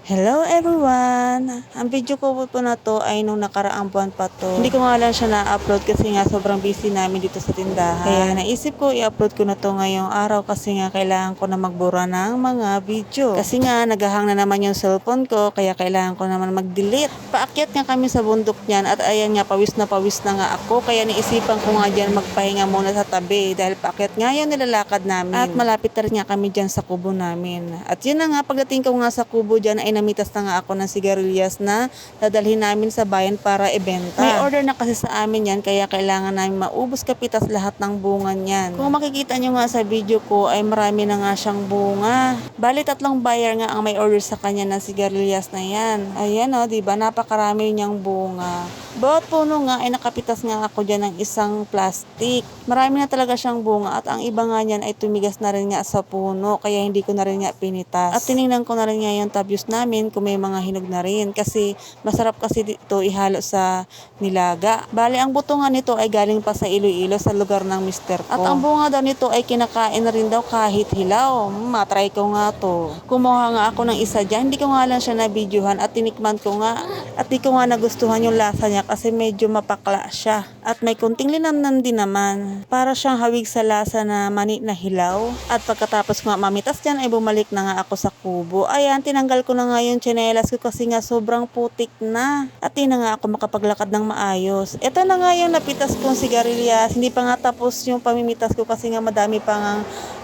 Hello everyone! Ang video ko po na to ay nung nakaraang buwan pa to. Hindi ko nga lang siya na-upload kasi nga sobrang busy namin dito sa tindahan. Kaya naisip ko i-upload ko na to ngayong araw kasi nga kailangan ko na magbura ng mga video. Kasi nga naghahang na naman yung cellphone ko kaya kailangan ko naman mag-delete. Paakyat nga kami sa bundok niyan at ayan nga pawis na pawis na nga ako kaya naisipan ko nga dyan magpahinga muna sa tabi dahil paakyat nga yung nilalakad namin. At malapit na rin nga kami dyan sa kubo namin. At yun na nga pagdating ko nga sa kubo dyan ay namitas na nga ako ng sigarilyas na dadalhin namin sa bayan para ibenta. May order na kasi sa amin yan kaya kailangan namin maubos kapitas lahat ng bunga niyan. Kung makikita nyo nga sa video ko ay marami na nga siyang bunga. Bali tatlong buyer nga ang may order sa kanya ng sigarilyas na yan. Ayan o, di ba? Napakarami niyang bunga. Bawat puno nga ay nakapitas nga ako dyan ng isang plastic. Marami na talaga siyang bunga at ang iba nga niyan ay tumigas na rin nga sa puno kaya hindi ko na rin nga pinitas. At tiningnan ko na rin nga yung tabyos namin kung may mga hinog na rin kasi masarap kasi dito ihalo sa nilaga. Bali, ang buto nga nito ay galing pa sa Iloilo sa lugar ng mister ko. At ang bunga daw nito ay kinakain na rin daw kahit hilaw. Matry ko nga to. Kumuha nga ako ng isa dyan. Hindi ko nga lang siya na-videohan at tinikman ko nga. At di ko nga nagustuhan yung lasa niya kasi medyo mapakla siya. At may kunting linamnan din naman. Para siyang hawig sa lasa na mani na hilaw. At pagkatapos nga mamitas dyan ay bumalik na nga ako sa kubo. Ayan, tinanggal ko na nga yung tsinelas ko kasi nga sobrang putik na. At di na nga ako makapaglakad ng maayos. Ito na nga yung napitas kong sigarilyas. Hindi pa nga tapos yung pamimitas ko kasi nga madami pa nga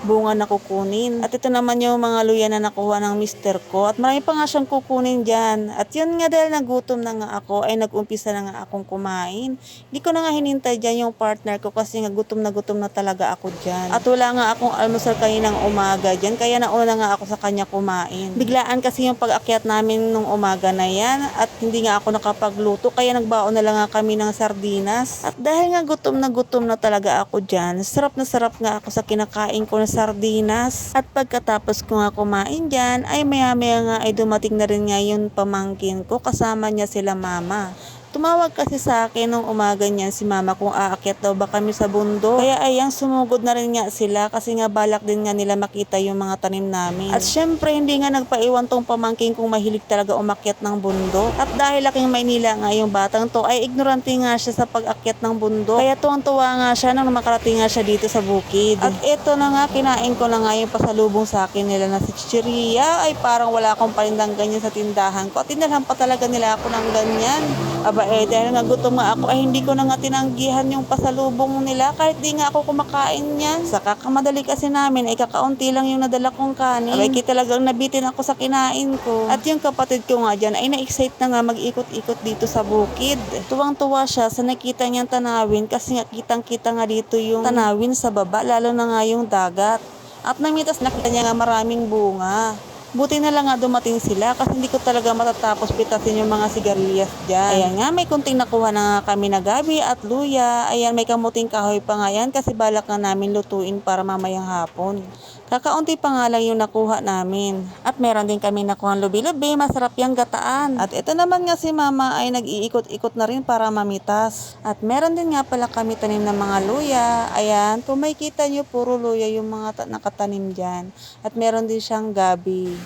bunga na kukunin. At ito naman yung mga luya na nakuha ng mister ko. At marami pa nga siyang kukunin dyan. At yun nga dahil nagutom na nga ako ay nag-umpisa na nga akong kumain. Hindi ko na nga hinintay dyan yung partner ko kasi nga gutom na gutom na talaga ako dyan. At wala nga akong almusal kaninang umaga dyan kaya nauna nga ako sa kanya kumain. Biglaan kasi yung pag-akyat namin nung umaga na yan at hindi nga ako nakapagluto kaya nagbaon na lang nga kami ng sardinas. At dahil nga gutom na gutom na talaga ako dyan, sarap na sarap nga ako sa kinakain ko na sardinas. At pagkatapos ko nga kumain dyan, ay maya maya nga ay dumating na rin nga yung pamangkin ko kasama niya sila mama. Tumawag kasi sa akin nung umaga niyan si mama kung aakyat daw ba kami sa bundok. Kaya ayang sumugod na rin nga sila kasi nga balak din nga nila makita yung mga tanim namin. At syempre hindi nga nagpaiwan tong pamangking kung mahilig talaga umakyat ng bundok. At dahil laking Maynila nga yung batang to ay ignorante nga siya sa pag-akyat ng bundok. Kaya tuwang-tuwa nga siya nang makarating nga siya dito sa bukid. At eto na nga kinain ko na nga yung pasalubong sa akin nila na si Chichiria ay parang wala akong palindang ganyan sa tindahan ko. At tinalhan pa talaga nila ako ng ganyan. Aba eh, dahil nga gutom nga ako, ay hindi ko na nga tinanggihan yung pasalubong nila kahit di nga ako kumakain yan. Sa kakamadali kasi namin, ay kakaunti lang yung nadala kong kanin. Abay, talagang nabitin ako sa kinain ko. At yung kapatid ko nga dyan, ay na-excite na nga mag-ikot-ikot dito sa bukid. Tuwang-tuwa siya sa nakita niyang tanawin kasi nga kitang-kita nga dito yung tanawin sa baba, lalo na nga yung dagat. At namitas nakita niya nga maraming bunga. Buti na lang nga dumating sila kasi hindi ko talaga matatapos pitasin yung mga sigarilyas dyan. Ayan nga, may kunting nakuha na nga kami na gabi at luya. Ayan, may kamuting kahoy pa nga yan kasi balak nga namin lutuin para mamayang hapon. Kakaunti pa nga lang yung nakuha namin. At meron din kami nakuha lubi-lubi, masarap yung gataan. At ito naman nga si mama ay nag-iikot-ikot na rin para mamitas. At meron din nga pala kami tanim ng mga luya. Ayan, kung may kita nyo, puro luya yung mga ta- nakatanim dyan. At meron din siyang gabi.